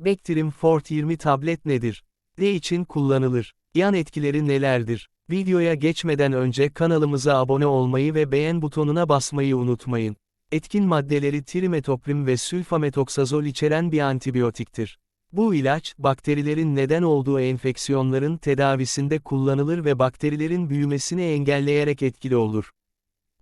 Bactrim Fort 20 tablet nedir? Ne için kullanılır? Yan etkileri nelerdir? Videoya geçmeden önce kanalımıza abone olmayı ve beğen butonuna basmayı unutmayın. Etkin maddeleri trimetoprim ve sülfametoksazol içeren bir antibiyotiktir. Bu ilaç, bakterilerin neden olduğu enfeksiyonların tedavisinde kullanılır ve bakterilerin büyümesini engelleyerek etkili olur.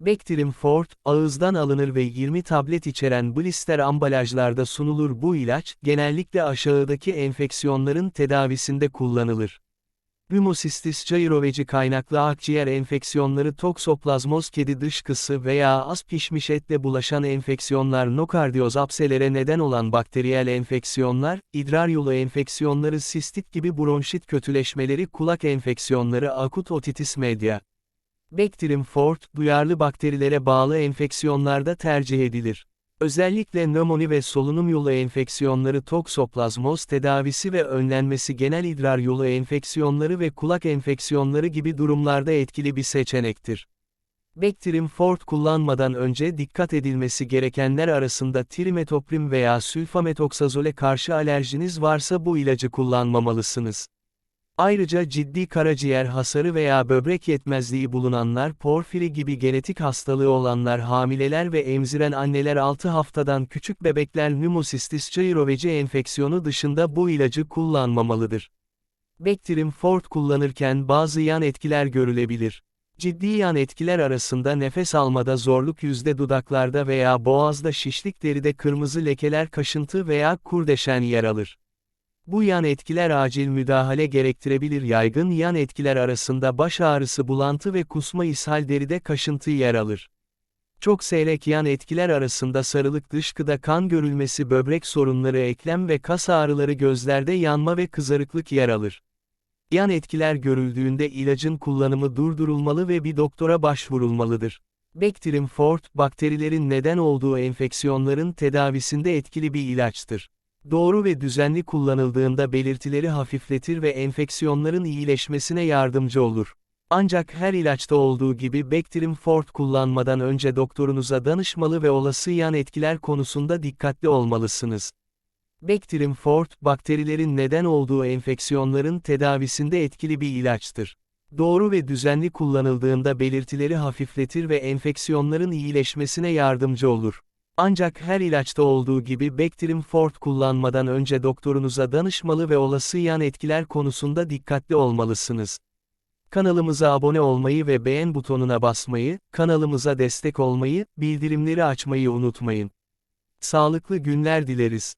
Bactrim Fort, ağızdan alınır ve 20 tablet içeren blister ambalajlarda sunulur bu ilaç, genellikle aşağıdaki enfeksiyonların tedavisinde kullanılır. Rhumosistis caeroveci kaynaklı akciğer enfeksiyonları toksoplazmoz kedi dışkısı veya az pişmiş etle bulaşan enfeksiyonlar nokardiyoz apselere neden olan bakteriyel enfeksiyonlar, idrar yolu enfeksiyonları sistit gibi bronşit kötüleşmeleri kulak enfeksiyonları akut otitis media. Bactrim fort, duyarlı bakterilere bağlı enfeksiyonlarda tercih edilir. Özellikle nömoni ve solunum yolu enfeksiyonları toksoplazmoz tedavisi ve önlenmesi genel idrar yolu enfeksiyonları ve kulak enfeksiyonları gibi durumlarda etkili bir seçenektir. Bactrim fort kullanmadan önce dikkat edilmesi gerekenler arasında trimetoprim veya sülfametoksazole karşı alerjiniz varsa bu ilacı kullanmamalısınız. Ayrıca ciddi karaciğer hasarı veya böbrek yetmezliği bulunanlar porfiri gibi genetik hastalığı olanlar hamileler ve emziren anneler 6 haftadan küçük bebekler pneumocystis caeroveci enfeksiyonu dışında bu ilacı kullanmamalıdır. Bactrim Fort kullanırken bazı yan etkiler görülebilir. Ciddi yan etkiler arasında nefes almada zorluk yüzde dudaklarda veya boğazda şişlik deride kırmızı lekeler kaşıntı veya kurdeşen yer alır. Bu yan etkiler acil müdahale gerektirebilir yaygın yan etkiler arasında baş ağrısı bulantı ve kusma ishal deride kaşıntı yer alır. Çok seyrek yan etkiler arasında sarılık dışkıda kan görülmesi böbrek sorunları eklem ve kas ağrıları gözlerde yanma ve kızarıklık yer alır. Yan etkiler görüldüğünde ilacın kullanımı durdurulmalı ve bir doktora başvurulmalıdır. Bactrim Fort, bakterilerin neden olduğu enfeksiyonların tedavisinde etkili bir ilaçtır. Doğru ve düzenli kullanıldığında belirtileri hafifletir ve enfeksiyonların iyileşmesine yardımcı olur. Ancak her ilaçta olduğu gibi Bactrim Fort kullanmadan önce doktorunuza danışmalı ve olası yan etkiler konusunda dikkatli olmalısınız. Bactrim Fort, bakterilerin neden olduğu enfeksiyonların tedavisinde etkili bir ilaçtır. Doğru ve düzenli kullanıldığında belirtileri hafifletir ve enfeksiyonların iyileşmesine yardımcı olur. Ancak her ilaçta olduğu gibi Bactrim Fort kullanmadan önce doktorunuza danışmalı ve olası yan etkiler konusunda dikkatli olmalısınız. Kanalımıza abone olmayı ve beğen butonuna basmayı, kanalımıza destek olmayı, bildirimleri açmayı unutmayın. Sağlıklı günler dileriz.